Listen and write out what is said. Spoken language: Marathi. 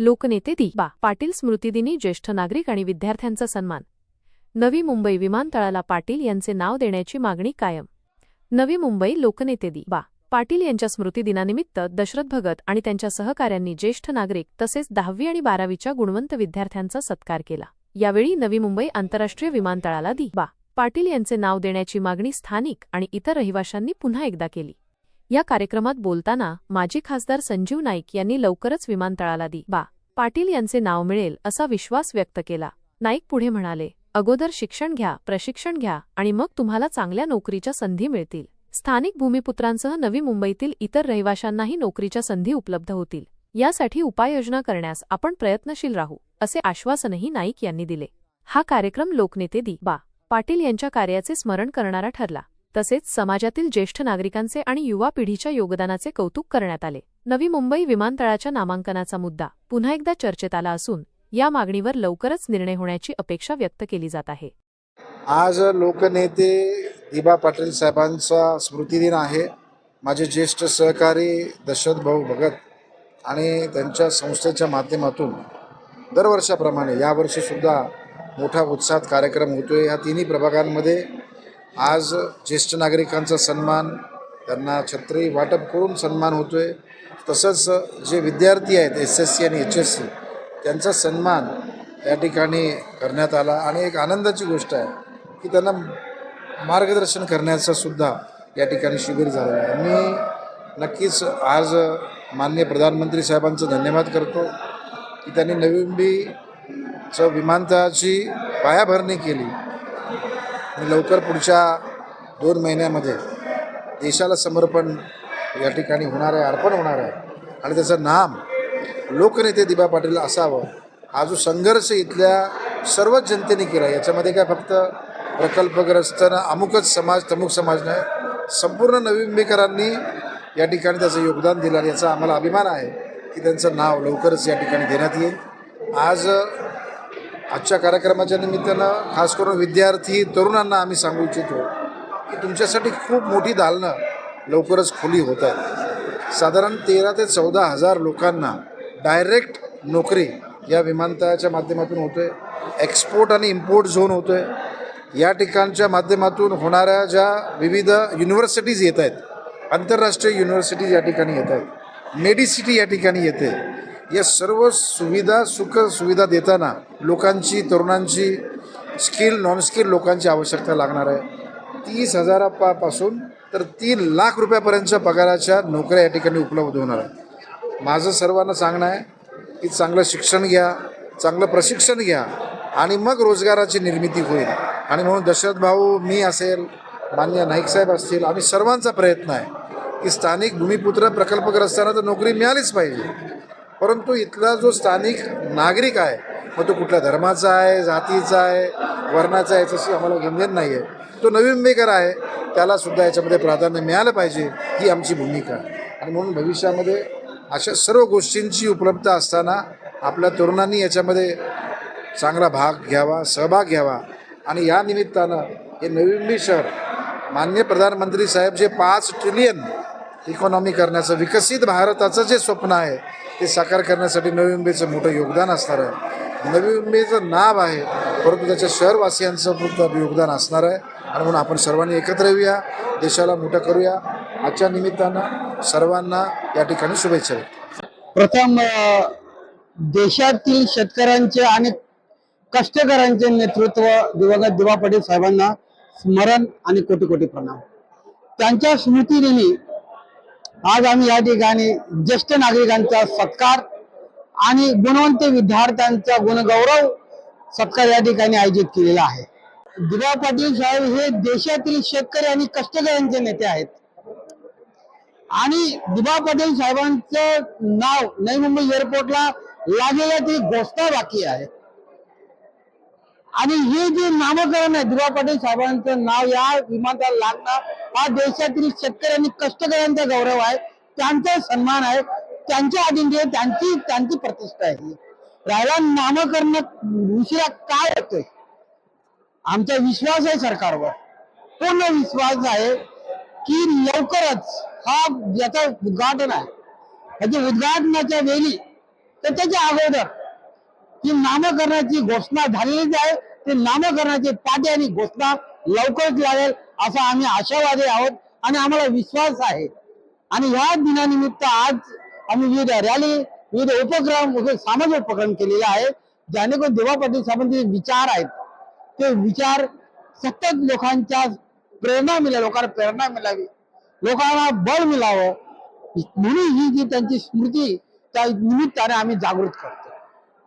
लोकनेते दी बा. पाटील स्मृतिदिनी ज्येष्ठ नागरिक आणि विद्यार्थ्यांचा सन्मान. नवी मुंबई विमानतळाला पाटील यांचे नाव देण्याची मागणी कायम. नवी मुंबई लोकनेते दी बा. पाटील यांच्या स्मृतिदिनानिमित्त दशरथ भगत आणि त्यांच्या सहकाऱ्यांनी ज्येष्ठ नागरिक तसेच दहावी आणि बारावीच्या गुणवंत विद्यार्थ्यांचा सत्कार केला. यावेळी नवी मुंबई आंतरराष्ट्रीय विमानतळाला दी बा. पाटील यांचे नाव देण्याची मागणी स्थानिक आणि इतर रहिवाशांनी पुन्हा एकदा केली. या कार्यक्रमात बोलताना माजी खासदार संजीव नाईक यांनी लवकरच विमानतळाला दी. बा. पाटील यांचे नाव मिळेल असा विश्वास व्यक्त केला. नाईक पुढे म्हणाले अगोदर शिक्षण घ्या प्रशिक्षण घ्या आणि मग तुम्हाला चांगल्या नोकरीच्या संधी मिळतील. स्थानिक भूमिपुत्रांसह नवी मुंबईतील इतर रहिवाशांनाही नोकरीच्या संधी उपलब्ध होतील. यासाठी उपाययोजना करण्यास आपण प्रयत्नशील राहू असे आश्वासनही नाईक यांनी दिले. हा कार्यक्रम लोकनेते दी. बा. पाटील यांच्या कार्याचे स्मरण करणारा ठरला. तसेच समाजातील ज्येष्ठ नागरिकांचे आणि युवा पिढीच्या योगदानाचे कौतुक करण्यात आले. नवी मुंबई विमानतळाच्या नामांकनाचा मुद्दा पुन्हा एकदा चर्चेत आला असून या मागणीवर लवकरच निर्णय होण्याची अपेक्षा व्यक्त केली जात आहे. आज लोकनेते दिबा पाटील साहेबांचा स्मृतिदिन आहे. माझे ज्येष्ठ सहकारी दशरथ भाऊ भगत आणि त्यांच्या संस्थेच्या माध्यमातून दरवर्षाप्रमाणे यावर्षीसुद्धा मोठा उत्साहात कार्यक्रम होतो आहे ह्या तिन्ही प्रभागांमध्ये आज ज्येष्ठ नागरिकांचा सन्मान त्यांना छत्री वाटप करून सन्मान होतो आहे तसंच जे विद्यार्थी आहेत एस एस सी आणि एच एस सी त्यांचा सन्मान या ठिकाणी करण्यात आला. आणि एक आनंदाची गोष्ट आहे की त्यांना मार्गदर्शन करण्याचा सुद्धा या ठिकाणी शिबिर झालं आहे. मी नक्कीच आज माननीय प्रधानमंत्री साहेबांचं धन्यवाद करतो की त्यांनी नवी मुंबईचं विमानतळाची पायाभरणी केली. आणि लवकर पुढच्या दोन महिन्यामध्ये देशाला समर्पण या ठिकाणी होणार आहे अर्पण होणार आहे. आणि त्याचं नाम लोकनेते दिबा पाटील असावं. हा जो संघर्ष इथल्या सर्वच जनतेने केला याच्यामध्ये काय फक्त प्रकल्पग्रस्त ना अमुकच समाज तमुक समाज नाही संपूर्ण नविंबेकरांनी या ठिकाणी त्याचं योगदान दिलं आणि याचा आम्हाला अभिमान आहे की त्यांचं नाव लवकरच या ठिकाणी देण्यात येईल. आज आजच्या कार्यक्रमाच्या निमित्तानं खास करून विद्यार्थी तरुणांना आम्ही सांगू इच्छितो की तुमच्यासाठी खूप मोठी दालनं लवकरच खुली होत आहेत. साधारण तेरा ते चौदा हजार लोकांना डायरेक्ट नोकरी या विमानतळाच्या माध्यमातून होतो आहे एक्सपोर्ट आणि इम्पोर्ट झोन होतो आहे या ठिकाणच्या माध्यमातून होणाऱ्या ज्या विविध युनिव्हर्सिटीज येत आहेत आंतरराष्ट्रीय युनिव्हर्सिटीज या ठिकाणी येत आहेत. मेडिसिटी या ठिकाणी येते. या सर्व सुविधा सुख सुविधा देताना लोकांची तरुणांची स्किल नॉन स्किल लोकांची आवश्यकता लागणार आहे. तीस हजारापासून तर तीन लाख रुपयापर्यंतच्या पगाराच्या नोकऱ्या या ठिकाणी उपलब्ध होणार आहे माझं सर्वांना सांगणं आहे की चांगलं शिक्षण घ्या चांगलं प्रशिक्षण घ्या आणि मग रोजगाराची निर्मिती होईल. आणि म्हणून दशरथ भाऊ मी असेल मान्य नाईकसाहेब असतील आम्ही सर्वांचा प्रयत्न आहे की स्थानिक भूमिपुत्र प्रकल्पग्रस्तांना तर नोकरी मिळालीच पाहिजे. परंतु इथला जो स्थानिक नागरिक आहे मग तो कुठल्या धर्माचा आहे जातीचा आहे वर्णाचा आहे याच्याशी आम्हाला घेणं नाही आहे. तो नवीन मेकर आहे त्याला सुद्धा याच्यामध्ये प्राधान्य मिळालं पाहिजे ही आमची भूमिका आहे. आणि म्हणून भविष्यामध्ये अशा सर्व गोष्टींची उपलब्धता असताना आपल्या तरुणांनी याच्यामध्ये चांगला भाग घ्यावा सहभाग घ्यावा. आणि या निमित्तानं हे नवी शहर मान्य प्रधानमंत्री साहेब जे पाच ट्रिलियन इकॉनॉमी करण्याचं विकसित भारताचं जे स्वप्न आहे ते साकार करण्यासाठी नवी मुंबईचं मोठं योगदान असणार आहे. नवी मुंबईचं नाव आहे परंतु त्याच्या शहरवासियांचं सुद्धा योगदान असणार आहे. आणि म्हणून आपण सर्वांनी एकत्र येऊया देशाला मोठं करूया. आजच्या निमित्तानं सर्वांना या ठिकाणी शुभेच्छा प्रथम देशातील शेतकऱ्यांचे आणि कष्टकऱ्यांचे नेतृत्व दिवंगत दिवा पाटील साहेबांना स्मरण आणि कोटी कोटी प्रणाम. त्यांच्या स्मृतीने आज आम्ही या ठिकाणी ज्येष्ठ नागरिकांचा सत्कार आणि गुणवंत विद्यार्थ्यांचा गुणगौरव सत्कार या ठिकाणी आयोजित केलेला आहे. दिवा पाटील साहेब हे देशातील शेतकरी आणि कष्टकऱ्यांचे नेते आहेत. आणि दिबा पाटील साहेबांचं नाव नवी मुंबई एअरपोर्टला लागलेला ती घोषणा बाकी आहे. आणि हे जे नामकरण आहे दिवा पाटील साहेबांचं नाव या विमानतळाला लागणार हा देशातील शेतकऱ्यांनी कष्टकऱ्यांचा गौरव आहे त्यांचा सन्मान आहे त्यांच्या अधीन त्यांची त्यांची प्रतिष्ठा आहे. राहिला नामकरण उशिरा काय होतोय? आमचा विश्वास आहे सरकारवर. पूर्ण विश्वास आहे की लवकरच हा याचा उद्घाटन आहे ह्याच्या उद्घाटनाच्या वेळी तर त्याच्या अगोदर ही नामकरणाची घोषणा झालेलीच आहे ते नामकरणाचे पाठी आणि घोषणा लवकरच लागेल. असा आम्ही आशावादी आहोत आणि आम्हाला विश्वास आहे. आणि या दिनानिमित्त आज आम्ही विविध रॅली विविध उपक्रम सामाजिक उपक्रम केलेले आहे जेणेकरून देवा पाटील साहेबांचे जे विचार आहेत ते विचार सतत लोकांच्या प्रेरणा मिळावी लोकांना प्रेरणा मिळावी लोकांना बळ मिळावं. म्हणून ही जी त्यांची स्मृती त्या निमित्ताने आम्ही जागृत करतो.